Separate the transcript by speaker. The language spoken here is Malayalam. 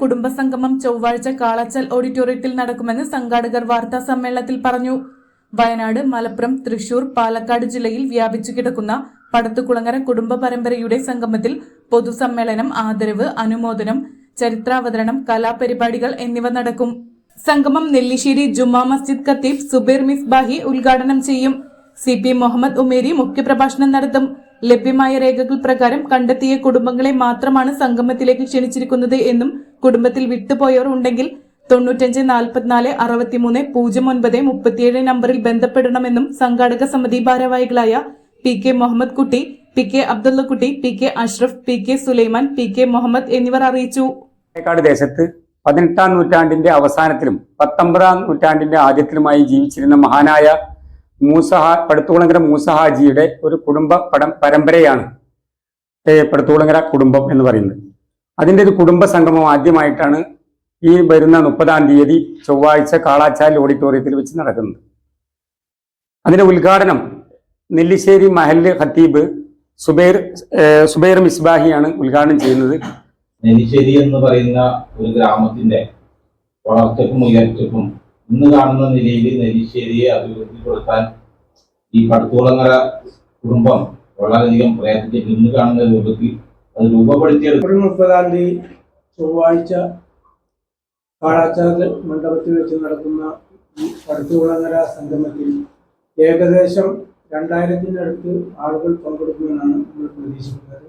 Speaker 1: കുടുംബസംഗമം ചൊവ്വാഴ്ച കാളച്ചൽ ഓഡിറ്റോറിയത്തിൽ നടക്കുമെന്ന് സംഘാടകർ വാർത്താ സമ്മേളനത്തിൽ പറഞ്ഞു. വയനാട് മലപ്പുറം തൃശൂർ പാലക്കാട് ജില്ലയിൽ വ്യാപിച്ചു കിടക്കുന്ന പടത്തുകുളങ്ങര കുടുംബ പരമ്പരയുടെ സംഗമത്തിൽ പൊതുസമ്മേളനം ആദരവ് അനുമോദനം ചരിത്രാവതരണം കലാപരിപാടികൾ എന്നിവ നടക്കും. സംഗമം നെല്ലിശ്ശേരി ജുമാ മസ്ജിദ് ഖത്തീബ് സുബീർ മിസ്ബാഹി ഉദ്ഘാടനം ചെയ്യും. സി പി മുഹമ്മദ് ഉമേരി മുഖ്യപ്രഭാഷണം നടത്തും. ലഭ്യമായ രേഖകൾ പ്രകാരം കണ്ടെത്തിയ കുടുംബങ്ങളെ മാത്രമാണ് സംഗമത്തിലേക്ക് ക്ഷണിച്ചിരിക്കുന്നത് എന്നും കുടുംബത്തിൽ വിട്ടുപോയവർ ഉണ്ടെങ്കിൽ തൊണ്ണൂറ്റഞ്ച് നാൽപ്പത്തിനാല് അറുപത്തിമൂന്ന് പൂജ്യം ഒൻപത് മുപ്പത്തിയേഴ് നമ്പറിൽ ബന്ധപ്പെടണമെന്നും സംഘാടക സമിതി ഭാരവാഹികളായ P K Muhammad Kutty P K Abdullakutty P K Ashraf P K Sulaiman P K Muhammad എന്നിവർ അറിയിച്ചു.
Speaker 2: ദേശത്ത് പതിനെട്ടാം നൂറ്റാണ്ടിന്റെ അവസാനത്തിലും പത്തൊമ്പതാം നൂറ്റാണ്ടിന്റെ ആദ്യത്തിലുമായി ജീവിച്ചിരുന്ന മഹാനായ മൂസഹ പടുത്തുകുളങ്ങര മൂസഹാജിയുടെ ഒരു കുടുംബ പടം പരമ്പരയാണ് ഏ, പടുത്തുകുളങ്ങര കുടുംബം എന്ന് പറയുന്നത്. അതിന്റെ ഒരു കുടുംബ സംഗമം ആദ്യമായിട്ടാണ് ഈ വരുന്ന മുപ്പതാം തീയതി ചൊവ്വാഴ്ച കാളാച്ചാൽ ഓഡിറ്റോറിയത്തിൽ വെച്ച് നടക്കുന്നത്. അതിന്റെ ഉദ്ഘാടനം നെല്ലിശ്ശേരി മഹല്ല് ഖത്തീബ് സുബൈർ സുബൈർ മിസ്ബാഹിയാണ് ഉദ്ഘാടനം ചെയ്യുന്നത്.
Speaker 3: നെല്ലിശ്ശേരി എന്ന് പറയുന്ന ഒരു ഗ്രാമത്തിന്റെ വളർച്ചക്കും ഉയർച്ചയ്ക്കും ഇന്ന് കാണുന്ന നിലയിൽ നെല്ലിശ്ശേരിയെ അഭിവൃദ്ധിപ്പെടുത്താൻ ഈ പടുത്തുകുളങ്ങര കുടുംബം വളരെയധികം പ്രയത്നിച്ചിട്ട് ഇന്ന് കാണുന്ന രൂപത്തിൽ അത് രൂപപ്പെടുത്തിയെടുക്കും
Speaker 4: മുപ്പതാം തീയതി ചൊവ്വാഴ്ച കാളാച്ചാർ മണ്ഡപത്തിൽ വെച്ച് നടക്കുന്ന ഈ പടുത്തുകുളങ്ങര സംഗമത്തിൽ ഏകദേശം രണ്ടായിരത്തിനടുത്ത് ആളുകൾ പങ്കെടുക്കുമെന്നാണ് നമ്മൾ പ്രതീക്ഷിക്കുന്നത്.